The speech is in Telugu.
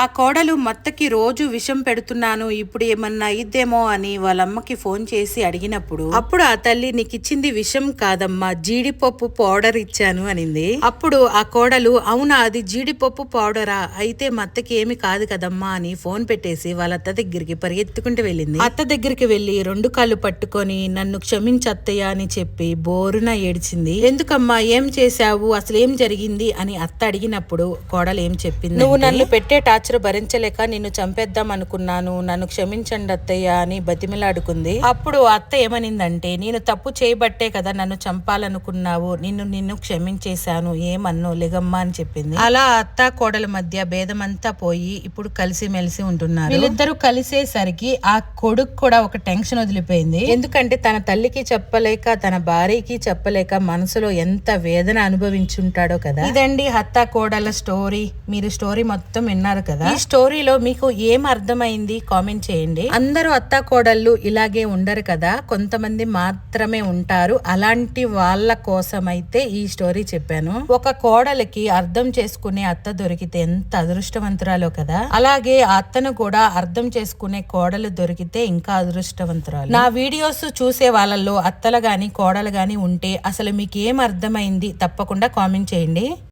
ఆ కోడలు మత్తకి రోజు విషం పెడుతున్నాను ఇప్పుడు ఏమన్నా ఇద్దేమో అని వాళ్ళమ్మకి ఫోన్ చేసి అడిగినప్పుడు అప్పుడు ఆ తల్లి నీకు ఇచ్చింది విషం కాదమ్మా జీడిపప్పు పౌడర్ ఇచ్చాను అనింది. అప్పుడు ఆ కోడలు అవునా అది జీడిపప్పు పౌడరా? అయితే మత్తకి ఏమి కాదు కదమ్మా అని ఫోన్ పెట్టేసి వాళ్ళ అత్త దగ్గరికి పరిగెత్తుకుంటూ వెళ్ళింది. అత్త దగ్గరికి వెళ్ళి రెండు కాళ్ళు పట్టుకొని నన్ను క్షమించత్తయ్య అని చెప్పి బోరున ఏడ్చింది. ఎందుకమ్మా ఏం చేశావు? అసలు ఏం జరిగింది? అని అత్త అడిగినప్పుడు కోడలు ఏం చెప్పింది నువ్వు నన్ను పెట్టే టార్చర్ భరించలేక నిన్ను చంపేద్దాం అనుకున్నాను. నన్ను క్షమించండి అత్తయ్య అని బతిమిలాడుకుంది. అప్పుడు అత్త ఏమనిందంటే నేను తప్పు చేయబట్టే కదా నన్ను చంపాలనుకున్నావు. నిన్ను నిన్ను క్షమించేశాను. ఏమన్ను లెగమ్మా అని చెప్పింది. అలా అత్త కోడల మధ్య భేదమంతా పోయి ఇప్పుడు కలిసి మెలిసి ఉంటున్నారు. వీళ్ళిద్దరూ కలిసేసరికి ఆ కొడుకు కూడా ఒక టెన్షన్ వదిలిపోయింది. ఎందుకంటే తన తల్లికి చెప్పలేక తన భార్యకి చెప్పలేక మనసులో ఎంత వేదన అనుభవించుంటాడో కదా. ఇదండి హత్త కోడల స్టోరీ. మీరు స్టోరీ మొత్తం విన్నారు కదా. ఈ స్టోరీలో మీకు ఏం అర్థమైంది? కామెంట్ చేయండి. అందరూ అత్త కోడళ్ళు ఇలాగే ఉండరు కదా? కొంతమంది మాత్రమే ఉంటారు. అలాంటి వాళ్ళ కోసం అయితే ఈ స్టోరీ చెప్పాను. ఒక కోడలికి అర్థం చేసుకునే అత్త దొరికితే ఎంత అదృష్టవంతురాలో కదా? అలాగే అత్తను కూడా అర్థం చేసుకునే కోడలు దొరికితే ఇంకా అదృష్టవంతురాలు. నా వీడియోస్ చూసే వాళ్ళల్లో అత్తలు గాని కోడలు గాని ఉంటే అసలు మీకు ఏం అర్థమైంది? తప్పకుండా కామెంట్ చేయండి.